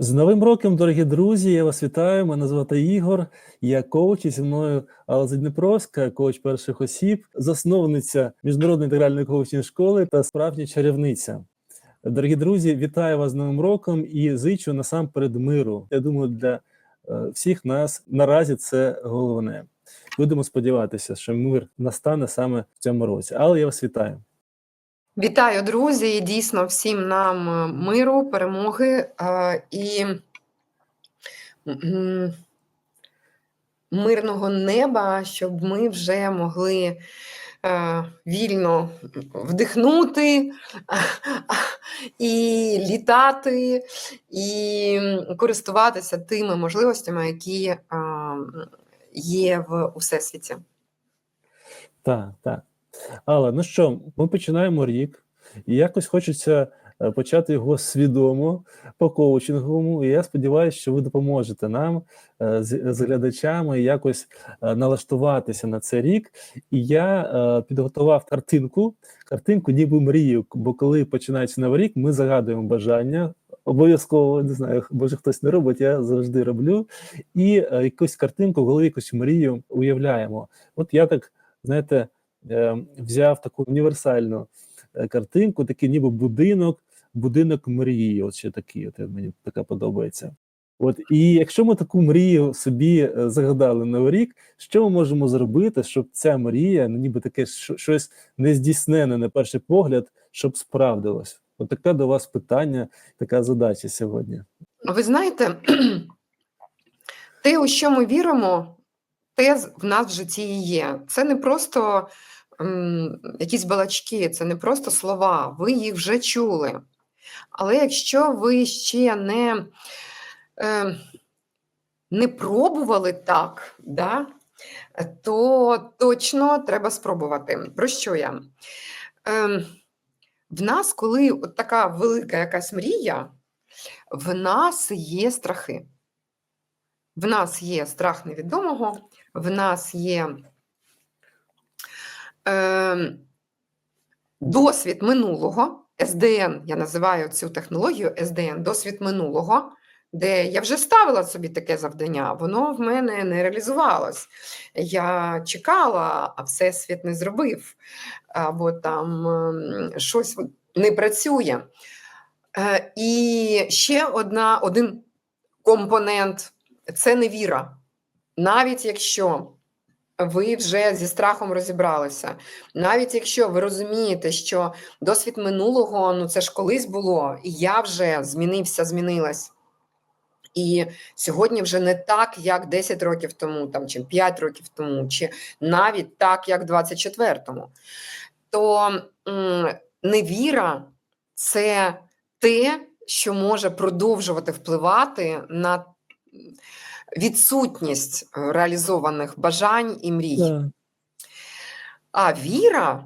З Новим роком, дорогі друзі! Я вас вітаю. Мене звати Ігор. Я коуч і зі мною Алла Задніпровська, коуч перших осіб, засновниця міжнародної інтегральної коучинг школи та справжня чарівниця. Дорогі друзі, вітаю вас з Новим роком і зичу насамперед миру. Я думаю, для е, всіх нас наразі це головне. Будемо сподіватися, що мир настане саме в цьому році. Але я вас вітаю. Вітаю, друзі! І Дійсно, всім нам е, миру, перемоги е, і мирного неба, щоб ми вже могли е, вільно вдихнути і літати, і користуватися тими можливостями, які є в у всесвіті. Так, так. Але ну що, ми починаємо рік, і якось хочеться е, почати його свідомо по коучинговому. І я сподіваюся, що ви допоможете нам е, з, глядачами якось е, налаштуватися на цей рік. І я підготував картинку, картинку, ніби мрію. Бо коли починається новий рік, ми загадуємо бажання. Обов'язково не знаю, може хтось не робить, я завжди роблю. І якусь картинку в голові, якусь мрію уявляємо. От я так, знаєте взяв таку універсальну е, картинку, такий ніби будинок, будинок мрії. От ще такий, от мені така подобається. От і якщо ми таку мрію собі е, загадали на рік, що ми можемо зробити, щоб ця мрія, ну ніби таке щось нездійснене на перший погляд, щоб справдилось? От таке до вас питання, така задача сьогодні. Ви знаєте, те, у що ми віримо, те в нас в житті є. Це не просто м, якісь балачки, це не просто слова, ви їх вже чули. Але якщо ви ще не, е, не пробували так, да, то точно треба спробувати. Про що я? Ем, в нас, коли от така велика якась мрія, в нас є страхи. В нас є страх невідомого, в нас є е, досвід минулого, СДН, я називаю цю технологію СДН, досвід минулого, де я вже ставила собі таке завдання, воно в мене не реалізувалось. Я чекала, а Всесвіт не зробив, або там ем, щось не працює. Е, І ще одна, один компонент це невіра. Навіть якщо ви вже зі страхом розібралися, навіть якщо ви розумієте, що досвід минулого ну це ж колись було, і я вже змінився, змінилась. І сьогодні вже не так, як 10 років тому, там, чи 5 років тому, чи навіть так, як 24-му, то м, невіра це те, що може продовжувати впливати на відсутність е, реалізованих бажань і мрій. Так. А віра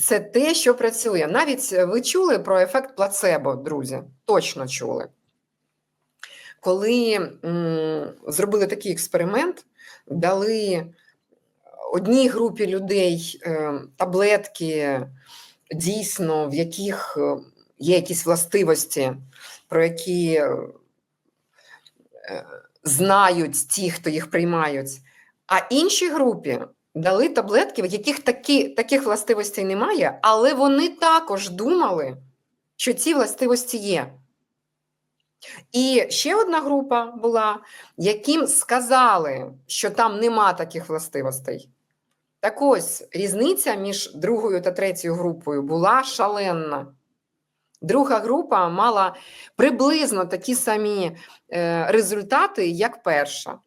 це те, що працює. Навіть е, ви чули про ефект плацебо, друзі, точно чули. Коли м, зробили такий експеримент, дали одній групі людей е, таблетки, дійсно, в яких е, є якісь властивості, про які е, знають ті, хто їх приймають, а іншій групі дали таблетки, в яких такі, таких властивостей немає, але вони також думали, що ці властивості є. І ще одна група була, яким сказали, що там нема таких властивостей. Так ось різниця між другою та третьою групою була шаленна. Друга група мала приблизно такі самі е, результати, як перша.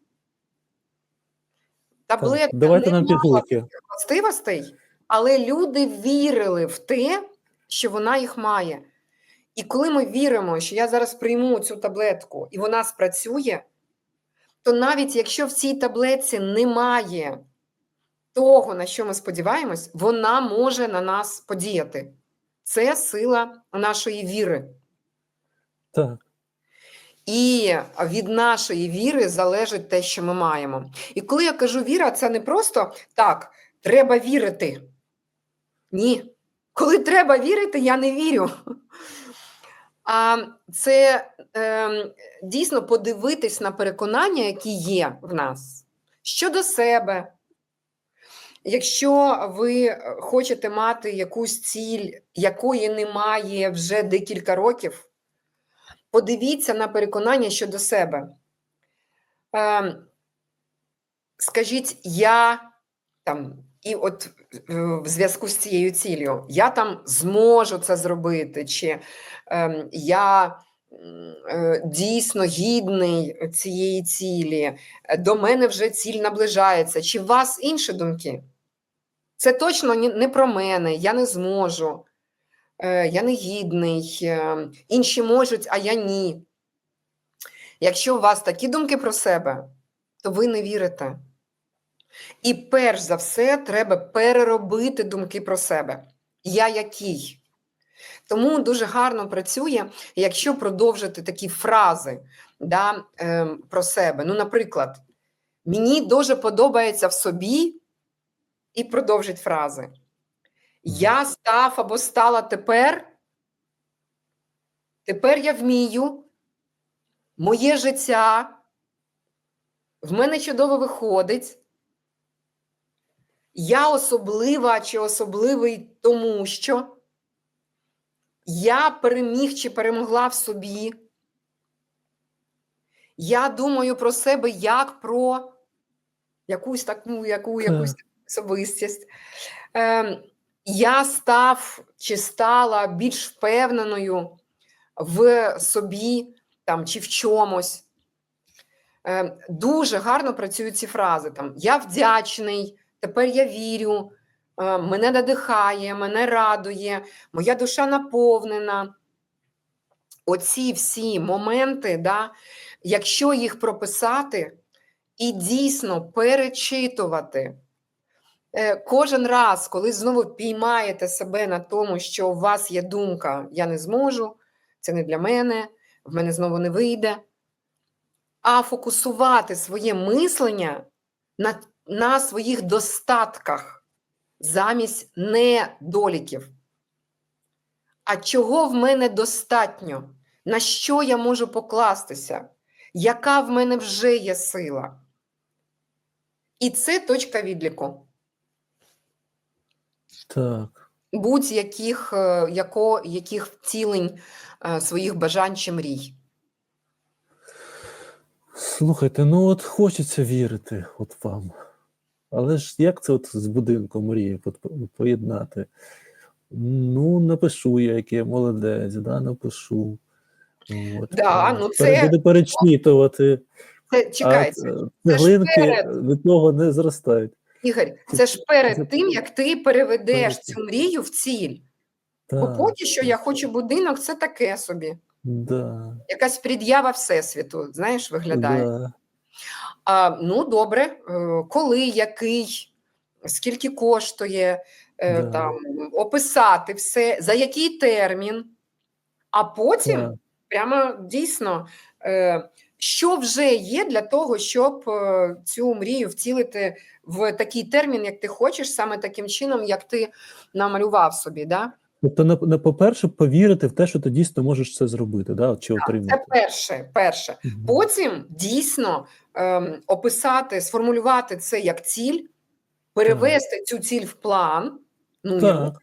Таблетка давайте не нам мала властивостей, але люди вірили в те, що вона їх має. І коли ми віримо, що я зараз прийму цю таблетку і вона спрацює, то навіть якщо в цій таблетці немає того, на що ми сподіваємось, вона може на нас подіяти. Це сила нашої віри. Так. І від нашої віри залежить те, що ми маємо. І коли я кажу віра, це не просто так, треба вірити. Ні. Коли треба вірити, я не вірю. А це ем, дійсно подивитись на переконання, які є в нас щодо себе. Якщо ви е, хочете мати якусь ціль, якої немає вже декілька років, подивіться на переконання щодо себе. Ем, скажіть, я там, і от е, в зв'язку з цією ціллю, я там зможу це зробити, чи ем, я е, дійсно гідний цієї цілі, до мене вже ціль наближається. Чи у вас інші думки? Це точно не про мене, я не зможу, е, я не гідний, е, інші можуть, а я ні. Якщо у вас такі думки про себе, то ви не вірите. І перш за все, треба переробити думки про себе. Я який? Тому дуже гарно працює, якщо продовжити такі фрази да, ем, про себе. Ну, наприклад, мені дуже подобається в собі, і продовжить фрази. Я став або стала тепер. Тепер я вмію. Моє життя. В мене чудово виходить. Я особлива чи особливий тому, що я переміг чи перемогла в собі. Я думаю про себе як про якусь таку, яку, якусь особистість. Ем, я став чи стала більш впевненою в собі там, чи в чомусь. Ем, дуже гарно працюють ці фрази. Там, я вдячний, тепер я вірю, е, мене надихає, мене радує, моя душа наповнена. Оці всі моменти, да, якщо їх прописати і дійсно перечитувати, Кожен раз, коли знову піймаєте себе на тому, що у вас є думка, я не зможу, це не для мене, в мене знову не вийде. А фокусувати своє мислення на, на своїх достатках замість недоліків. А чого в мене достатньо? На що я можу покластися? Яка в мене вже є сила? І це точка відліку Так. будь-яких е, яко, яких втілень е, своїх бажань чи мрій. Слухайте, ну от хочеться вірити от вам. Але ж як це от з будинком мрії поєднати? Ну, напишу я, який я молодець, да, напишу. От, Да, е, ну це- Буду перечитувати, Це чекайте, це ж перед. від того не зростають. Ігор, це ж перед тим, як ти переведеш цю мрію в ціль. Бо поки що я хочу будинок, це таке собі. да, Якась пред'ява Всесвіту, знаєш, виглядає. да, А, ну, добре, е, коли, який, скільки коштує, е, Да. там, описати все, за який термін, а потім так. прямо дійсно, е, що вже є для того, щоб е, цю мрію втілити в такий термін, як ти хочеш, саме таким чином, як ти намалював собі. Да? Тобто, на, на, по-перше, повірити в те, що ти дійсно можеш це зробити, да, чи Це отримати. перше. перше. Мгм. Потім дійсно ем, описати, сформулювати це як ціль, перевести цю ціль в план. Ну, Так.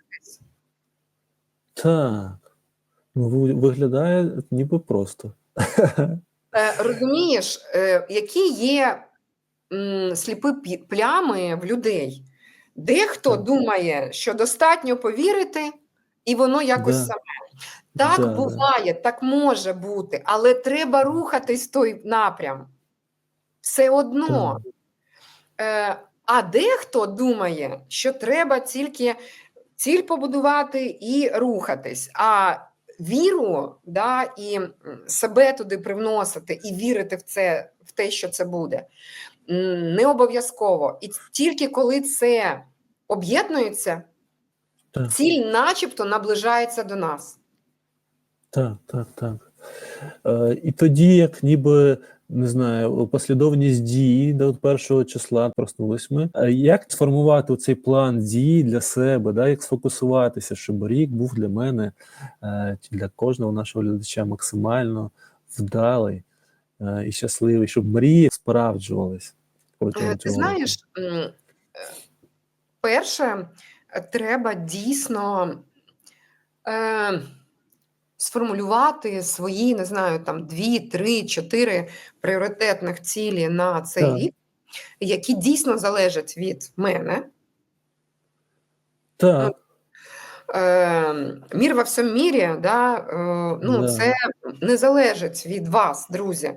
Так. Ну, виглядає ніби просто. Е, розумієш, е, які є сліпі плями в людей. Дехто Так. думає, що достатньо повірити, і воно якось Да. саме. Так Да, да. буває, так може бути, але треба рухатись в той напрям. Все одно. Так. Е, а дехто думає, що треба тільки ціль побудувати і рухатись. А віру да, і себе туди привносити і вірити в це, в те, що це буде, не обов'язково. І тільки коли це об'єднується, Так. ціль начебто наближається до нас. Так, так, так. Е, і тоді, як ніби не знаю, послідовність дії до першого числа проснулись ми. Е, Як сформувати цей план дій для себе, да, як сфокусуватися, щоб рік був для мене, е, для кожного нашого глядача максимально вдалий е, і щасливий, щоб мрії справджувались протягом Е, Ти цього знаєш, перше, треба дійсно е, сформулювати свої, не знаю, там дві, три, чотири пріоритетних цілі на цей Так. рік, які дійсно залежать від мене. Так, Е, мір во всьому мірі, да, е, ну, Да. це не залежить від вас, друзі.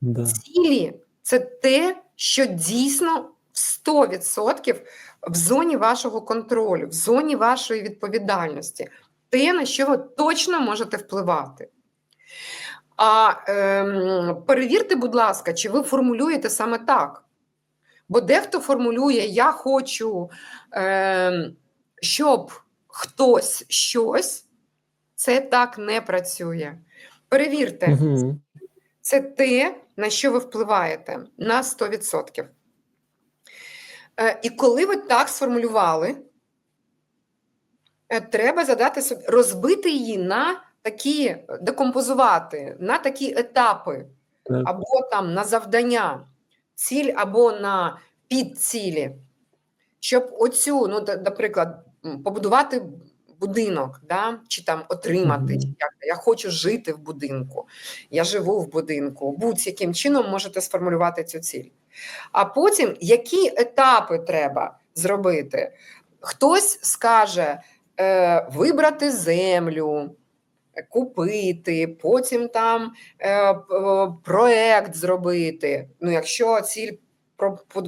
да. Цілі це те, що дійсно в 100% в зоні вашого контролю, в зоні вашої відповідальності, те, на що ви точно можете впливати. А ем, перевірте, будь ласка, чи ви формулюєте саме так. Бо дехто формулює: Я хочу, ем, щоб хтось щось, це так не працює. Перевірте, Угу. це те, на що ви впливаєте на 100%. Е, І коли ви так сформулювали, треба задати собі, розбити її на такі, декомпозувати, на такі етапи, Так. або там на завдання, ціль або на підцілі, щоб оцю, ну, наприклад, побудувати будинок, да? чи там отримати. Чи як. Я хочу жити в будинку, я живу в будинку. Будь-яким чином можете сформулювати цю ціль. А потім, які етапи треба зробити? Хтось скаже е, вибрати землю, е, купити, потім там е, е, проект зробити. Ну, якщо ціль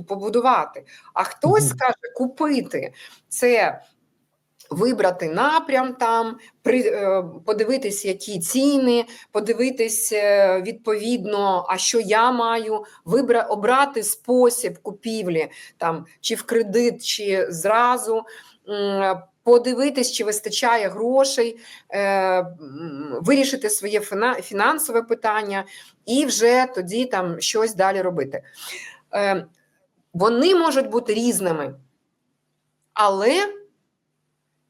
побудувати. А хтось Мгм. скаже купити це. Вибрати напрям там, при, е, подивитись, які ціни, подивитись е, відповідно, а що я маю, вибра, обрати спосіб купівлі, там, чи в кредит, чи зразу, м, подивитись, чи вистачає грошей, е, вирішити своє фінансове питання і вже тоді там щось далі робити. Е, Вони можуть бути різними, але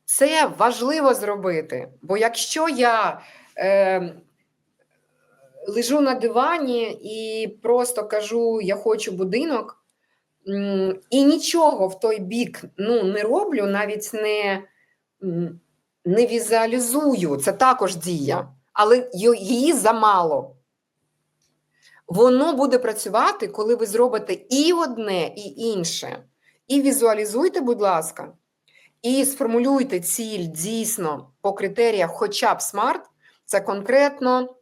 це важливо зробити. Бо якщо я е, лежу на дивані і просто кажу, я хочу будинок, і нічого в той бік ну, не роблю, навіть не, не візуалізую, це також дія, але її замало. Воно буде працювати, коли ви зробите і одне, і інше. І візуалізуйте, будь ласка, і сформулюйте ціль дійсно по критеріях, хоча б смарт, це конкретно.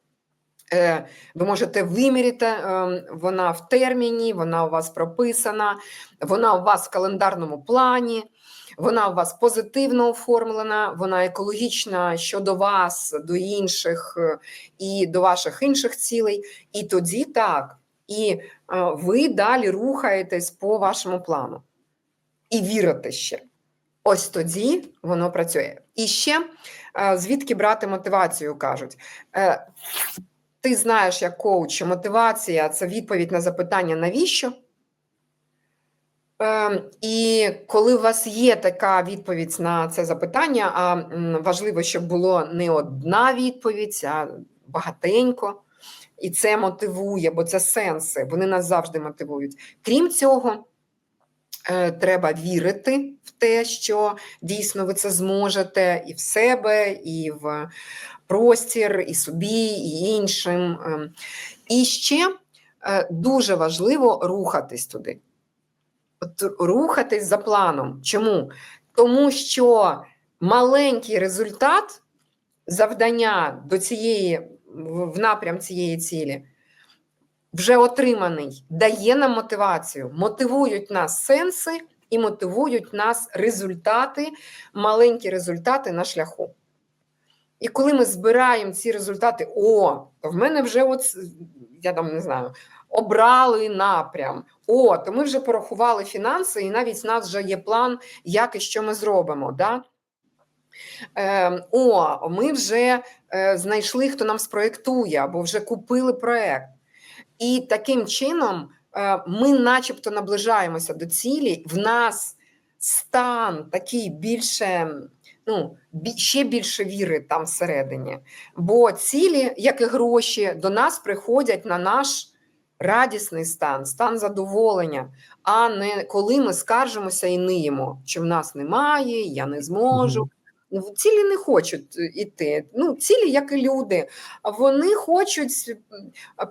Е, Ви можете виміряти, е, вона в терміні, вона у вас прописана, вона у вас в календарному плані, вона у вас позитивно оформлена, вона екологічна щодо вас, до інших е, і до ваших інших цілей. І тоді так. І ви далі рухаєтесь по вашому плану. І вірите ще. Ось тоді воно працює. І ще звідки брати мотивацію, кажуть. Ти знаєш, як коуч, що мотивація це відповідь на запитання, навіщо? Е, І коли у вас є така відповідь на це запитання, а важливо, щоб було не одна відповідь, а багатенько, і це мотивує, бо це сенси, вони нас завжди мотивують. Крім цього, е, треба вірити в те, що дійсно ви це зможете і в себе, і в простір, і собі, і іншим. Ем, І ще е, дуже важливо рухатись туди. От рухатись за планом. Чому? Тому що маленький результат завдання до цієї в напрям цієї цілі вже отриманий, дає нам мотивацію, мотивують нас сенси і мотивують нас результати, маленькі результати на шляху. І коли ми збираємо ці результати, о, то в мене вже от, я там не знаю, обрали напрям. О, то ми вже порахували фінанси, і навіть в нас вже є план, як і що ми зробимо. Да? Е, О, ми вже е, знайшли, хто нам спроєктує, або вже купили проєкт. І таким чином е, ми, начебто, наближаємося до цілі. В нас стан такий більше, ну, ще більше віри там всередині. Бо цілі, як і гроші, до нас приходять на наш радісний стан, стан задоволення, а не коли ми скаржимося і ниємо, що в нас немає, я не зможу. Ну, Цілі не хочуть е, іти. Ну, цілі, як і люди, вони хочуть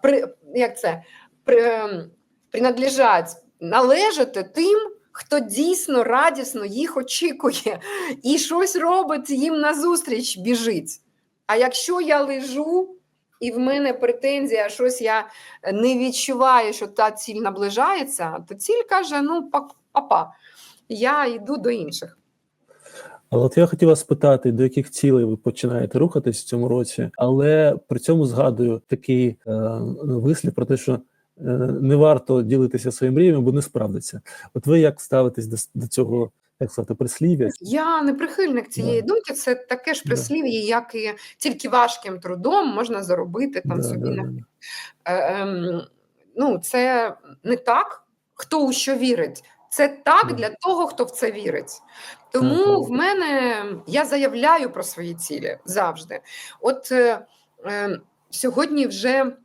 при, як це, при, ем, принадлежать, належати тим, хто дійсно радісно їх очікує і щось робить їм назустріч біжить. А якщо я лежу і в мене претензія, щось я не відчуваю, що та ціль наближається, то ціль каже: ну, папа, я йду до інших. Але от я хотів вас спитати, до яких цілей ви починаєте рухатись в цьому році, але при цьому згадую такий е, вислів про те, що не варто ділитися своїм мріями, бо не справдиться. От ви як ставитесь до, до цього, як сказати, прислів'я? Я не прихильник цієї Да. думки. Це таке ж Да. прислів'я, як і тільки важким трудом можна заробити там Да, собі да, на да. Е, ем, ну, це не так, хто у що вірить. Це так Да. для того, хто в це вірить. Тому Так, так. в мене я заявляю про свої цілі завжди. От е, е, сьогодні вже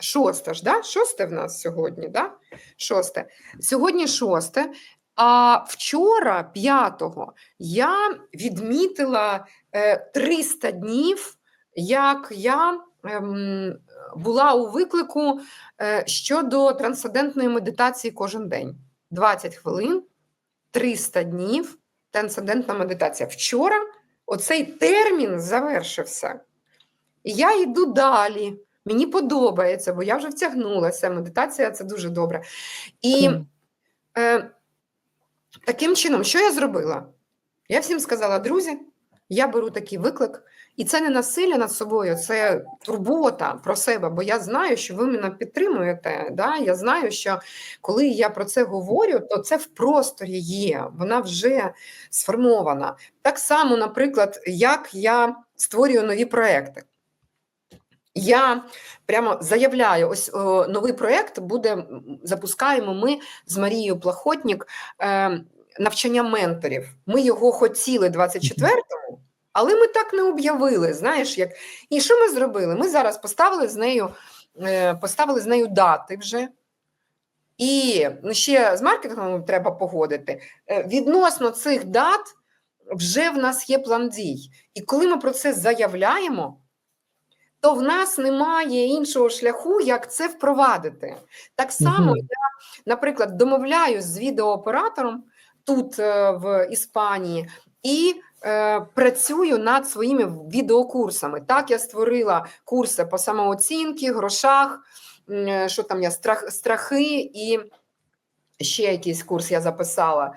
шосте ж, да? шосте в нас сьогодні, да? шосте. Сьогодні шосте. А вчора, п'ятого, я відмітила е, 300 днів, як я ем, була у виклику е, щодо трансцендентної медитації кожен день. 20 хвилин, 300 днів, трансцендентна медитація. Вчора оцей термін завершився. І я йду далі. Мені подобається, бо я вже втягнулася. Медитація це дуже добре. І е, таким чином, що я зробила? Я всім сказала, друзі, я беру такий виклик, і це не насилля над собою, це турбота про себе, бо я знаю, що ви мене підтримуєте. Да? Я знаю, що коли я про це говорю, то це в просторі є, вона вже сформована. Так само, наприклад, як я створюю нові проекти. Я прямо заявляю, ось о, новий проєкт буде запускаємо ми з Марією Плахотнік е, навчання менторів. Ми його хотіли 24-му, але ми так не об'явили. Знаєш, як і що ми зробили? Ми зараз поставили з нею, е, поставили з нею дати вже. І ну, ще з маркетингом треба погодити. Е, Відносно цих дат вже в нас є план дій. І коли ми про це заявляємо, то в нас немає іншого шляху, як це впровадити. Так само Мгм. я, наприклад, домовляюсь з відеооператором тут е, в Іспанії і е, працюю над своїми відеокурсами. Так, я створила курси по самооцінки, грошах, е, що там я страх, страхи і ще якийсь курс я записала.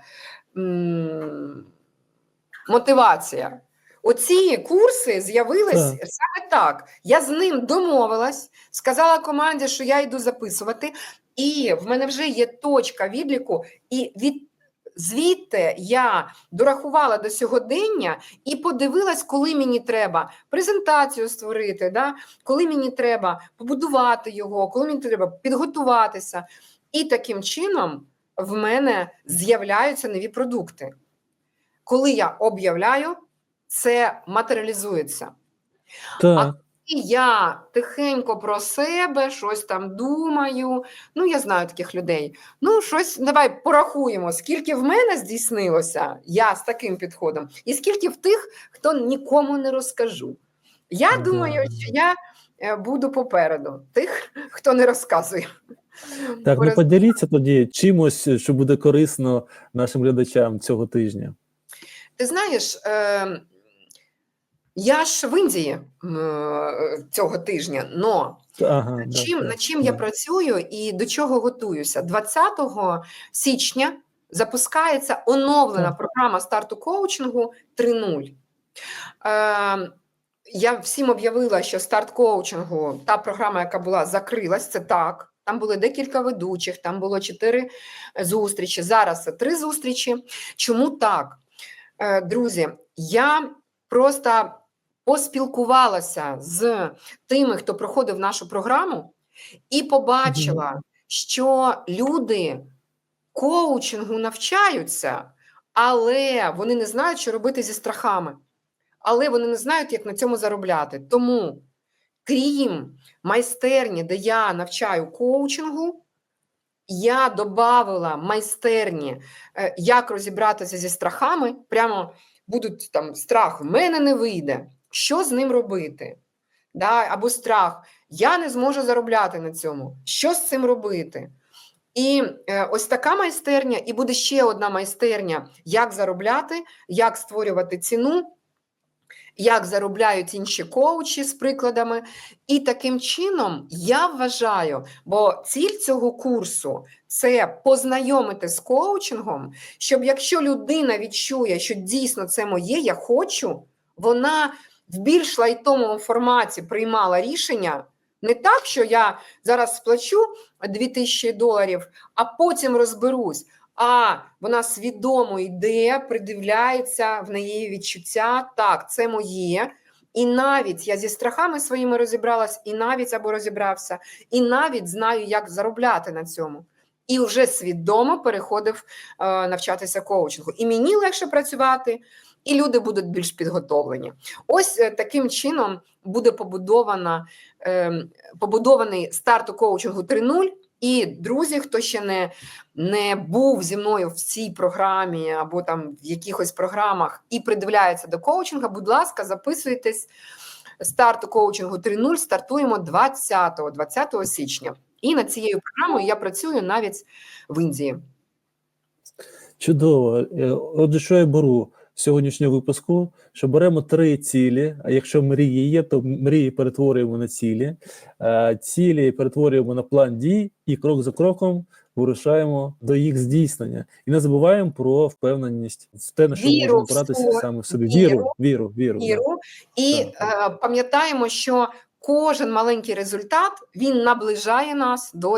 Мотивація. Оці курси з'явились Так. саме так. Я з ним домовилась, сказала команді, що я йду записувати, і в мене вже є точка відліку, і від звідти я дорахувала до сьогодення і подивилась, коли мені треба презентацію створити, да? коли мені треба побудувати його, коли мені треба підготуватися. І таким чином в мене з'являються нові продукти. Коли я об'являю, це матеріалізується. Так. І я тихенько про себе щось там думаю. Ну, я знаю таких людей. Ну, щось давай порахуємо, скільки в мене здійснилося, я з таким підходом, і скільки в тих, хто нікому не розкажу. Я Да. думаю, що я е, буду попереду тих, хто не розказує. Так, ну поділіться тоді чимось, що буде корисно нашим глядачам цього тижня. Ти знаєш, е, я ж в Індії е, цього тижня, но Ага, над чим, над чим я працюю і до чого готуюся? 20 січня запускається оновлена програма старту коучингу 3.0. Е, я всім об'явила, що старт коучингу, та програма, яка була, закрилась, це так. Там були декілька ведучих, там було чотири зустрічі. Зараз це три зустрічі. Чому так? Е, Друзі, я просто поспілкувалася з тими, хто проходив нашу програму, і побачила, що люди коучингу навчаються, але вони не знають, що робити зі страхами, але вони не знають, як на цьому заробляти. Тому, крім майстерні, де я навчаю коучингу, я додавала майстерні, е, як розібратися зі страхами. Прямо будуть там страх, в мене не вийде. Що з ним робити? Да? Або страх, я не зможу заробляти на цьому. Що з цим робити? І е, ось така майстерня, і буде ще одна майстерня, як заробляти, як створювати ціну, як заробляють інші коучі з прикладами. І таким чином я вважаю, бо ціль цього курсу це познайомити з коучингом, щоб якщо людина відчує, що дійсно це моє, я хочу, вона в більш лайтовому форматі приймала рішення. Не так, що я зараз сплачу 2000 доларів, а потім розберусь. А вона свідомо йде, придивляється в неї відчуття. Так, це моє. І навіть я зі страхами своїми розібралась, і навіть або розібрався, і навіть знаю, як заробляти на цьому. І вже свідомо переходив е, навчатися коучингу. І мені легше працювати, і люди будуть більш підготовлені. Ось е, таким чином буде побудована, е, побудований старт у коучингу 3.0. І друзі, хто ще не, не був зі мною в цій програмі або там в якихось програмах і придивляється до коучинга, будь ласка, записуйтесь. Старт у коучингу 3.0 стартуємо 20, 20 січня. І над цією програмою я працюю навіть в Індії. Чудово. Е, Отже, що я беру сьогоднішнього випуску, що беремо три цілі. А якщо мрії є, то мрії перетворюємо на цілі. Е, Цілі перетворюємо на план дій і крок за кроком вирушаємо до їх здійснення. І не забуваємо про впевненість в те, на що Віру можна опиратися саме в собі. віру, Віру, віру, віру. да. І Так, е, пам'ятаємо, що кожен маленький результат він наближає нас до